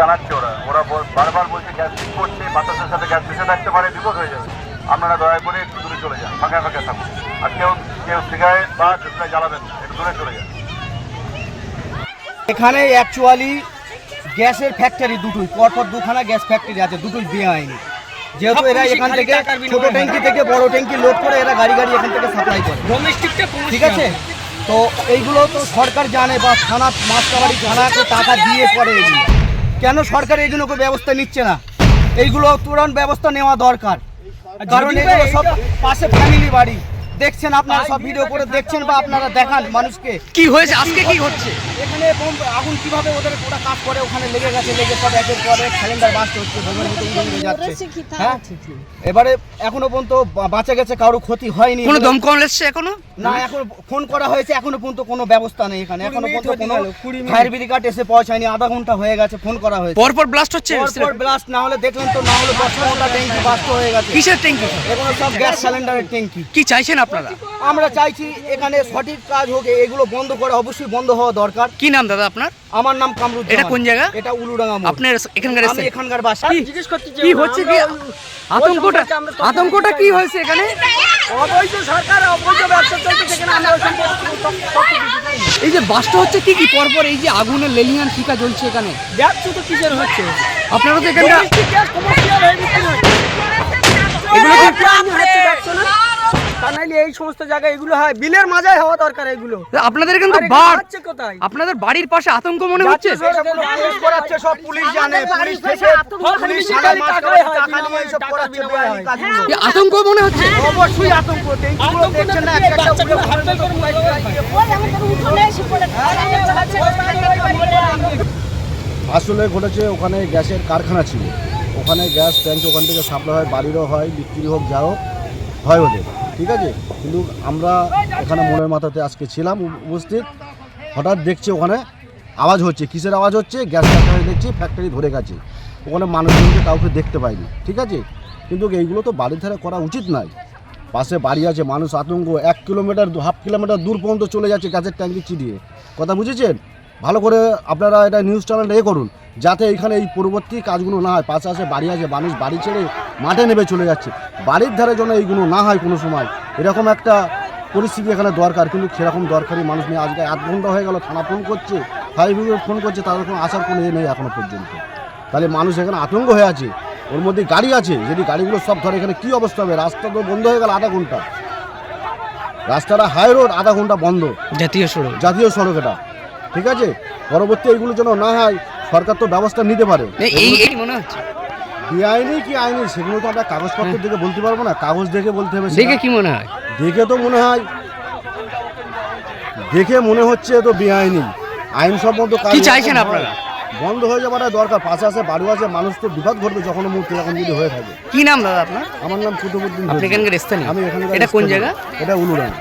জানাচ্ছে ওরা। ওরা বারবার বলছে গ্যাস লিক করছে বাতাসের সাথে গ্যাস মিশে থাকতে পারে বিপদ হয়ে যাবে। আপনারা দয়া করে একটু দূরে চলে যান ফাঁকা ফাঁকা থাকুন। আর কেউ কেউ সিগারেট বা জ্বালাবেন একটু দূরে চলে যান। এখানে অ্যাকচুয়ালি গ্যাসের ফ্যাক্টরি দুটোই পরপর দুখানা গ্যাস ফ্যাক্টরি আছে দুটোই বেআইনি যেহেতু এরা এখান থেকে ছোট ট্যাঙ্কি থেকে বড় ট্যাঙ্কি লোড করে এরা গাড়ি গাড়ি এখান থেকে সাপ্লাই করে। ঠিক আছে? তো এইগুলো তো সরকার জানে বা থানা মাস্টারবাড়ি থানাকে টাকা দিয়ে করে এগুলো। কেন সরকার এইগুলোকে ব্যবস্থা নিচ্ছে না? এইগুলো তুরন্ত ব্যবস্থা নেওয়া দরকার। কারণ এগুলো সব পাশে ফ্যামিলি বাড়ি। দেখছেন আপনারা সব ভিডিও করে দেখছেন বা আপনারা দেখান মানুষকে। কি হয়েছে? আজকে কি হচ্ছে? এখানে আগুন কীভাবে ওদের ওরা কাজ করে? ওখানে লেগে গেছে লেগে সব একের পর সিলিন্ডার বাস্ট হচ্ছে যাচ্ছে। হ্যাঁ? এবারে এখনও পর্যন্ত বা- বাঁচা গেছে কারও ক্ষতি হয়নি। কোনো দমকল এসছে এখনও? না এখন ফোন করা হয়েছে এখনও পর্যন্ত কোনো ব্যবস্থা নেই এখানে। এখনও পর্যন্ত কোনো ফায়ার ব্রিগেড এসে পৌঁছায়নি আধা ঘণ্টা হয়ে গেছে ফোন করা হয়েছে। পরপর ব্লাস্ট হচ্ছে পরপর ব্লাস্ট না হলে দেখলেন তো না হলে দশ পনেরোটা ট্যাঙ্কি বাস্ট হয়ে গেছে। কিসের ট্যাঙ্কি এগুলো সব গ্যাস সিলিন্ডারের ট্যাঙ্কি কি চাইছেন আপনারা আমরা চাইছি এখানে সঠিক কাজ হোক এগুলো বন্ধ করা অবশ্যই বন্ধ হওয়া দরকার কি নাম দাদা আপনার আমার নাম কামরুদ এটা কোন জায়গা? এটা উলুডাঙ্গা। আপনার এখানকার আমি এখানকার বাসা কি হচ্ছে কি আতঙ্কটা আতঙ্কটা কি হয়েছে এখানে অবৈধ সরকার অবৈধ ব্যবসা চলছে সেখানে আমরা এই যে বাসটা হচ্ছে কি কি পরপর এই যে আগুনের লেলিয়ান শিকা জ্বলছে এখানে দেখছ তো কিসের হচ্ছে আপনারা তো এখানকার এগুলো কি দেখছ না তা নাইলে এই সমস্ত জায়গায় এগুলো হয়। বিলের মাঝায় হওয়া দরকার এগুলো। আপনাদের এখানে তো আর এগুলো বাড় কোথায়? আপনাদের বাড়ির পাশে আতঙ্ক মনে হচ্ছে? পুলিশ করাচ্ছে সব পুলিশ জানে থেকে আতঙ্ক মনে হচ্ছে। অবশ্যই আতঙ্ক ট্যাঙ্কিগুলো দেখছেন না একটা একটা আসলে ঘটেছে ওখানে গ্যাসের কারখানা ছিল। ওখানে গ্যাস ট্যাঙ্ক ওখান থেকে সাপ্লাই হয় বাড়িরও হয় বিক্রি হোক যা হোক হয় ওদের। ঠিক আছে? কিন্তু আমরা ওখানে মনের মাথাতে আজকে ছিলাম উপস্থিত। হঠাৎ দেখছি ওখানে আওয়াজ হচ্ছে। কিসের আওয়াজ হচ্ছে? গ্যাস ফ্যাক্টরি দেখছি, ফ্যাক্টরি ধরে গেছে। ওখানে মানুষজনকে কাউকে দেখতে পাইনি, ঠিক আছে? কিন্তু এইগুলো তো বাড়ির ধারে করা উচিত নয়। পাশে বাড়ি আছে, মানুষ আতঙ্ক, এক কিলোমিটার হাফ কিলোমিটার দূর পর্যন্ত চলে যাচ্ছে গ্যাসের ট্যাঙ্কি চিরিয়ে কথা বুঝেছেন? ভালো করে আপনারা এটা নিউজ চ্যানেলটা এ করুন যাতে এখানে এই পরবর্তী কাজগুলো না হয় পাশে আসে বাড়ি আছে মানুষ বাড়ি ছেড়ে মাঠে নেমে চলে যাচ্ছে। বাড়ির ধারে যেন এইগুলো না হয় কোনো সময় এরকম একটা পরিস্থিতি এখানে দরকার কিন্তু সেরকম দরকারি মানুষ নেই। আজকে আধ ঘণ্টা হয়ে গেল থানা ফোন করছে ফায়ার ব্রিগেড ফোন করছে তাদের কোনো আসার কোনো এ নেই এখনও পর্যন্ত। তাহলে মানুষ এখানে আতঙ্ক হয়ে আছে ওর মধ্যে গাড়ি আছে যদি গাড়িগুলো সব ধরে এখানে কি অবস্থা হবে? রাস্তা তো বন্ধ হয়ে গেল আধা ঘণ্টা। রাস্তাটা হাই রোড আধা ঘণ্টা বন্ধ। জাতীয় সড়ক। জাতীয় সড়ক এটা। ঠিক আছে? পরবর্তী এইগুলো যেন না হয় সরকার তো ব্যবস্থা নিতে পারে। এই- এই মনে হচ্ছে। বেআইনি কি আইনি? সেগুলো তো আমরা কাগজপত্র দেখে বলতে পারব না। কাগজ দেখে বলতে হবে দেখে কি মনে হয়? দেখে তো মনে হয়। দেখে মনে হচ্ছে তো বেআইনি। আইন আইনসম্মত কাজ কি চাইছেন আপনারা? বন্ধ হয়ে যাওয়াটা দরকার। পাশে আসে বাড়ি আছে মানুষ তো বিপদ ঘটবে যখন মুহূর্তে এখন যদি হয়ে থাকে। কি নাম দাদা আপনার? আমার নাম কুতুবুদ্দিন আপনি এখানকার স্থানীয়? আমি এখানকার এটা কোন জায়গা? এটা উলুডাঙ্গা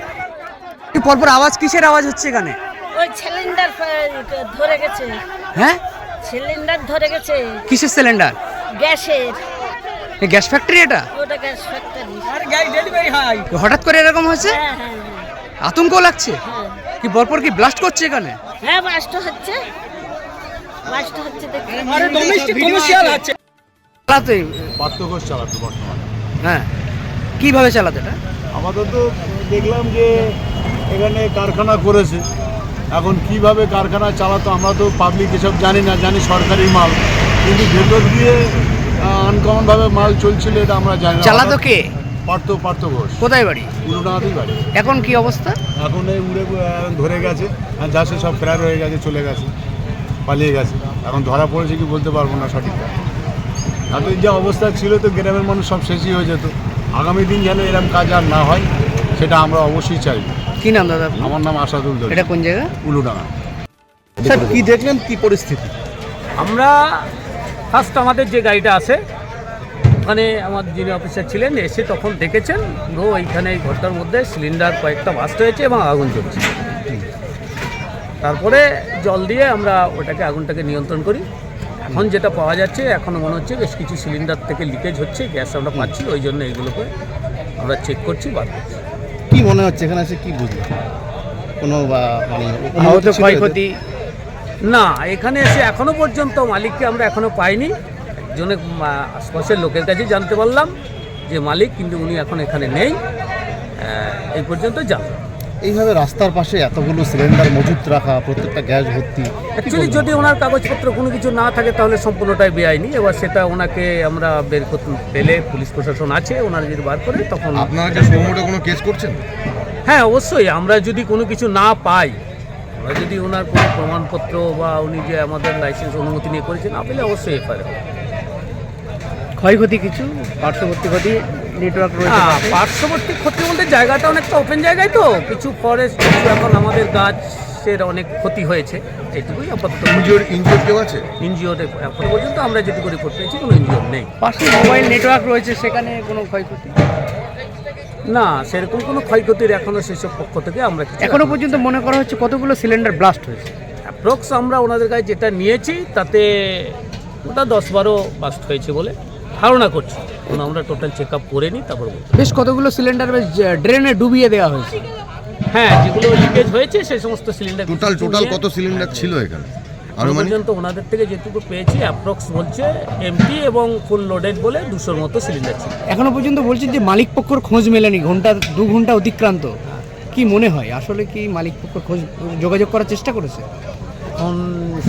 পরপর আওয়াজ কিসের আওয়াজ হচ্ছে এখানে? ওই সিলিন্ডার ধরে গেছে। হ্যাঁ? সিলিন্ডার ধরে গেছে। কিসের সিলিন্ডার গ্যাসের। গ্যাস ফ্যাক্টরি এটা? ওটা গ্যাস ফ্যাক্টরি হঠাৎ করে এরকম হয়েছে? হ্যাঁ হ্যাঁ আতঙ্ক লাগছে? কি পরপর কি ব্লাস্ট করছে এখানে? হ্যাঁ বাস্ট হচ্ছে। বাস্ট হচ্ছে দেখি চালাতে? পার্থক্য চালাতো বর্তমানে। হ্যাঁ। কীভাবে চালাতে এটা? আমাদের তো দেখলাম যে এখানে কারখানা করেছে। এখন কীভাবে কারখানা চালাতো আমরা তো পাবলিক এসব জানি না জানি সরকারি মাল। কিন্তু ভেতর দিয়ে আনকমনভাবে মাল চলছিল এটা আমরা জানি না। চালাতো কে? পার্থ পার্থ ঘোষ। কোথায় বাড়ি? উলুডাঙাতেই বাড়ি। এখন কি অবস্থা? এখন এই উড়ে ধরে গেছে। আর যাচ্ছে সব ফেরার হয়ে গেছে চলে গেছে পালিয়ে গেছে। এখন ধরা পড়েছে কি বলতে পারব না সঠিক আর তো যে অবস্থা ছিল তো গ্রামের মানুষ সব শেষই হয়ে যেত। আগামী দিন যেন এরকম কাজ আর না হয় সেটা আমরা অবশ্যই চাই কি নাম দাদা আপনার? আমার নাম আসাদুল দল এটা কোন জায়গা? উলুডাঙা স্যার কি দেখলেন? কি পরিস্থিতি? আমরা ফার্স্ট আমাদের যে গাড়িটা আছে ওখানে আমার যিনি অফিসার ছিলেন এসে তখন দেখেছেন গো এইখানে এই ঘরটার মধ্যে সিলিন্ডার কয়েকটা বাস্ট হয়েছে এবং আগুন জ্বলছে। তারপরে জল দিয়ে আমরা ওটাকে আগুনটাকে নিয়ন্ত্রণ করি। এখন যেটা পাওয়া যাচ্ছে এখন মনে হচ্ছে বেশ কিছু সিলিন্ডার থেকে লিকেজ হচ্ছে গ্যাস আমরা পাচ্ছি ওই জন্য এইগুলোকে আমরা চেক করছি বার করছি। কি মনে হচ্ছে? এখানে এসে কি বুঝলেন কোনো মানে আহত ক্ষয়ক্ষতি? না এখানে এসে এখনও পর্যন্ত মালিককে আমরা এখনও পাইনি। একজনে আশপাশের লোকের কাছে জানতে পারলাম যে মালিক কিন্তু উনি এখন এখানে নেই। এই পর্যন্ত জানলাম। এইভাবে রাস্তার পাশে এতগুলো সিলিন্ডার মজুত রাখা প্রত্যেকটা গ্যাস ভর্তি অ্যাকচুয়ালি যদি ওনার কাগজপত্র কোনো কিছু না থাকে তাহলে সম্পূর্ণটাই বেআইনি। এবার সেটা ওনাকে আমরা বের করতে পেলে পুলিশ প্রশাসন আছে ওনারা যদি বার করে তখন আপনারা কি কোনো কেস করছেন? হ্যাঁ অবশ্যই। আমরা যদি কোনো কিছু না পাই আমরা যদি ওনার কোনো প্রমাণপত্র বা উনি যে আমাদের লাইসেন্স অনুমতি নিয়ে করেছেন না পেলে অবশ্যই এফআইআর ক্ষয়ক্ষতি কিছু পার্শ্ববর্তী ক্ষতি নেটওয়ার্ক রয়েছে। হ্যাঁ পার্শ্ববর্তী ক্ষতি বলতে জায়গাটা অনেকটা ওপেন জায়গায় তো। কিছু ফরেস্ট কিছু এখন আমাদের গাছের অনেক ক্ষতি হয়েছে। এইটুকুই আপাতত। ইনজিওর ইনজিওর কেউ আছে? এনজিওর এখনও পর্যন্ত আমরা যেটুকু রিপোর্ট পেয়েছি কোনো এনজিওর নেই। পাশে মোবাইল নেটওয়ার্ক রয়েছে সেখানে কোনো ক্ষয়ক্ষতি? না সেরকম কোনো ক্ষয়ক্ষতির এখনও সেসব পক্ষ থেকে আমরা কিছু এখনও পর্যন্ত মনে করা হচ্ছে কতগুলো সিলিন্ডার ব্লাস্ট হয়েছে? অ্যাপ্রক্স আমরা ওনাদের কাছে যেটা নিয়েছি তাতে ওটা দশ বারো বাস্ট হয়েছে বলে ধারণা করছি। কারণ আমরা টোটাল চেক আপ করে নিই তারপর বেশ কতগুলো সিলিন্ডার বেশ ড্রেনে ডুবিয়ে দেওয়া হয়েছে। হ্যাঁ যেগুলো লিকেজ হয়েছে সেই সমস্ত সিলিন্ডার টোটাল টোটাল কত সিলিন্ডার ছিল এখানে? পর্যন্ত ওনাদের থেকে যেটুকু পেয়েছি অ্যাপ্রক্স বলছে এমটি এবং ফুল লোডেড বলে দুশোর মতো সিলিন্ডার ছিল। এখনও পর্যন্ত বলছেন যে মালিক পক্ষর খোঁজ মেলেনি ঘণ্টা দু ঘণ্টা অতিক্রান্ত। কি মনে হয়? আসলে কি মালিক পক্ষ খোঁজ যোগাযোগ করার চেষ্টা করেছে? এখন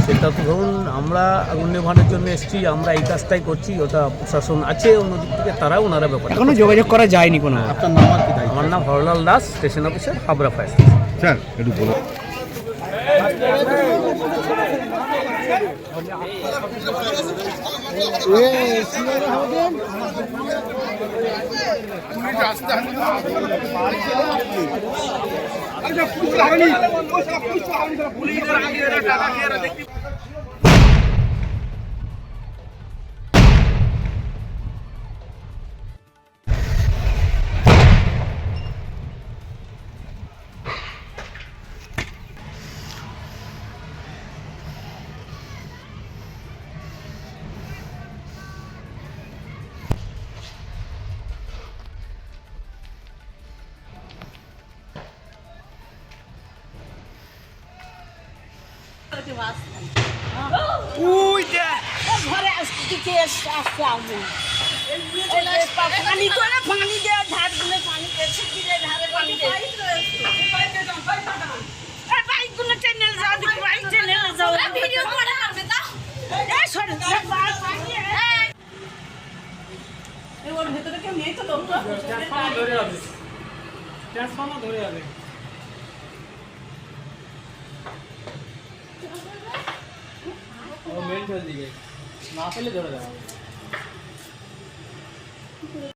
সেটা তো ধরুন আমরা আগুন নেভানোর জন্য এসেছি আমরা এই কাজটাই করছি ওটা প্রশাসন আছে অন্যদিক থেকে তারা ওনারা ব্যাপার এখনও যোগাযোগ করা যায়নি কোনো। আপনার নাম আর কি আমার নাম Harlal Das station officer Habra fire sir একটু বলো ঘরে আসতে আসতে আগুন পানি করে পানি দেওয়া ধারগুলো পানি পেয়েছে কিরে ধারে পানি মেন চল দিকে না পেলে ধরে দেওয়া